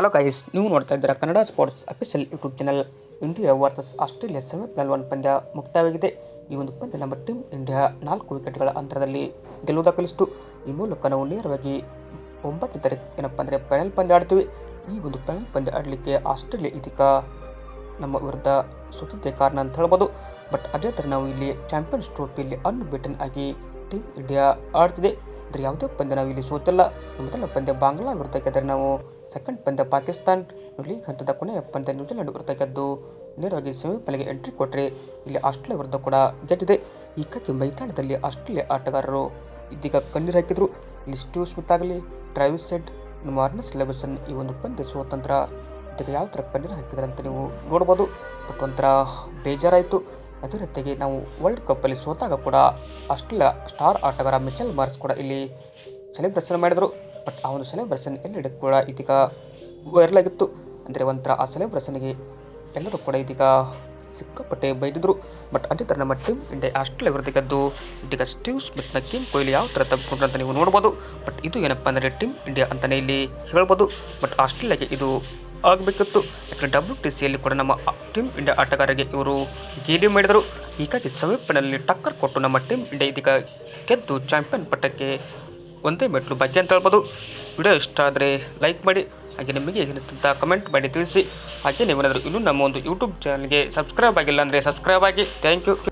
Hello guys ನೀವು ನೋಡ್ತಾ ಇದ್ದೀರಾ Kannada sports official YouTube channel India versus Australia semifinal one ಪಂದ್ಯ ಮುಕ್ತಾಯವಾಗಿದೆ. ಈ ಒಂದು ಪಂದ್ಯ ನಮ್ಮ ಟೀಮ್ ಇಂಡಿಯಾ ನಾಲ್ಕು ವಿಕೆಟ್ಗಳ ಅಂತರದಲ್ಲಿ ಗೆಲುವು ದಾಖಲಿಸಿತು ಈ ಮೂಲಕ ನಾವು ನೇರವಾಗಿ ಒಂಬತ್ತು ತಾರೀಕು ಏನಪ್ಪ ಅಂದರೆ ಫೈನಲ್ ಪಂದ್ಯ ಆಡ್ತೀವಿ. ಈ ಒಂದು ಫೈನಲ್ ಪಂದ್ಯ ಆಡಲಿಕ್ಕೆ ಆಸ್ಟ್ರೇಲಿಯಾ ಇದೀಗ ನಮ್ಮ ವಿರುದ್ಧ ಸುತ್ತಿದ್ದೆ ಕಾರಣ ಅಂತ ಹೇಳ್ಬೋದು. ಬಟ್ ಅದೇ ಥರ ನಾವು ಇಲ್ಲಿ ಚಾಂಪಿಯನ್ಸ್ ಟ್ರೋಫಿಯಲ್ಲಿ ಅನ್ಬಿಟನ್ ಆಗಿ ಟೀಮ್ ಇಂಡಿಯಾ ಆಡ್ತಿದೆ. ಅಂದರೆ ಯಾವುದೇ ಪಂದ್ಯ ನಾವು ಇಲ್ಲಿ ಸೋತಿಲ್ಲ ಮೊದಲ ಪಂದ್ಯ ಬಾಂಗ್ಲಾ ವಿರುದ್ಧ ನಾವು ಸೆಕೆಂಡ್ ಪಂದ್ಯ ಪಾಕಿಸ್ತಾನ್ ಲೀಗ್ ಹಂತದ ಕೊನೆಯ ಪಂದ್ಯ ನ್ಯೂಜಿಲೆಂಡ್ ವಿರುದ್ಧ ಗೆದ್ದು ನೇರವಾಗಿ ಸೆಮಿಫೈನಲ್ಗೆ ಎಂಟ್ರಿ ಕೊಟ್ಟರೆ ಇಲ್ಲಿ ಆಸ್ಟ್ರೇಲಿಯಾ ವಿರುದ್ಧ ಕೂಡ ಗೆದ್ದಿದೆ ಈಗಾಗಿ ಮೈದಾನದಲ್ಲಿ ಆಸ್ಟ್ರೇಲಿಯಾ ಆಟಗಾರರು ಇದೀಗ ಕಣ್ಣೀರು ಹಾಕಿದರು ಇಲ್ಲಿ ಸ್ಟೀವ್ ಸ್ಮಿತ್ ಆಗಲಿ ಟ್ರಾವಿಸ್ ಸೆಡ್ ಮಾರ್ನಸ್ ಲೆಬಸನ್ ಈ ಒಂದು ಪಂದ್ಯ ಸೋತಂತ್ರ ಇದಕ್ಕೆ ಯಾವ ಥರ ಕಣ್ಣೀರು ಹಾಕಿದ್ದಾರೆ ಅಂತ ನೀವು ನೋಡ್ಬೋದು ಬಟ್ ಒಂಥರ ಬೇಜಾರಾಯಿತು ಅದೇ ರೀತಿಯಾಗಿ ನಾವು ವರ್ಲ್ಡ್ ಕಪ್ಪಲ್ಲಿ ಸೋತಾಗ ಕೂಡ ಆಸ್ಟ್ರೇಲಿಯಾ ಸ್ಟಾರ್ ಆಟಗಾರ ಮಿಚೆಲ್ ಮಾರ್ಸ್ ಕೂಡ ಇಲ್ಲಿ ಸೆಲೆಬ್ರೇಷನ್ ಮಾಡಿದರು. ಬಟ್ ಒಂದು ಸೆಲೆಬ್ರೇಷನ್ ಎಲ್ಲೆಡೆ ಕೂಡ ಇದೀಗ ವೈರಲ್ ಆಗಿತ್ತು. ಅಂದರೆ ಒಂಥರ ಆ ಸೆಲೆಬ್ರೇಷನ್ಗೆ ಎಲ್ಲರೂ ಕೂಡ ಇದೀಗ ಸಿಕ್ಕಾಪಟ್ಟೆ ಬೈದಿದ್ರು. ಬಟ್ ಅದೇ ಥರ ನಮ್ಮ ಟೀಮ್ ಇಂಡಿಯಾ ಆಸ್ಟ್ರೇಲಿಯಾ ವಿರುದ್ಧ ಗೆದ್ದು ಇದೀಗ ಸ್ಟೀವ್ ಸ್ಮಿತ್ನ ಕಿಮ್ ಕೊಹ್ಲಿ ಯಾವ ಥರ ತಪ್ಪಿಕೊಂಡ್ರು ಅಂತ ನೀವು ನೋಡ್ಬೋದು. ಬಟ್ ಇದು ಏನಪ್ಪ ಅಂದರೆ ಟೀಮ್ ಇಂಡಿಯಾ ಅಂತಲೇ ಇಲ್ಲಿ ಹೇಳ್ಬೋದು. ಬಟ್ ಆಸ್ಟ್ರೇಲಿಯಾಗೆ ಇದು ಆಗಬೇಕಿತ್ತು. ಯಾಕಂದರೆ ಡಬ್ಲ್ಯೂ ಟಿ ಸಿಯಲ್ಲಿ ಕೂಡ ನಮ್ಮ ಟೀಮ್ ಇಂಡಿಯಾ ಆಟಗಾರರಿಗೆ ಇವರು ಗೇಲಿ ಮಾಡಿದರು. ಹೀಗಾಗಿ ಸೆಮಿಫೈನಲ್ನಲ್ಲಿ ಟಕ್ಕರ್ ಕೊಟ್ಟು ನಮ್ಮ ಟೀಮ್ ಇಂಡಿಯಾ ಇದೀಗ ಗೆದ್ದು ಚಾಂಪಿಯನ್ ಪಟ್ಟಕ್ಕೆ ಒಂದೇ ಮೆಟ್ಲು ಬಗ್ಗೆ ಅಂತ ಹೇಳ್ಬೋದು. ವಿಡಿಯೋ ಇಷ್ಟ ಆದರೆ ಲೈಕ್ ಮಾಡಿ, ಹಾಗೆ ನಿಮಗೆ ಏನಿಸ್ತಂತ ಕಮೆಂಟ್ ಮಾಡಿ ತಿಳಿಸಿ. ಹಾಗೆ ನೀವೇನಾದರೂ ಇನ್ನೂ ನಮ್ಮ ಒಂದು ಯೂಟ್ಯೂಬ್ ಚಾನಲ್ಗೆ ಸಬ್ಸ್ಕ್ರೈಬ್ ಆಗಿಲ್ಲ ಅಂದರೆ ಸಬ್ಸ್ಕ್ರೈಬ್ ಆಗಿ. Thank you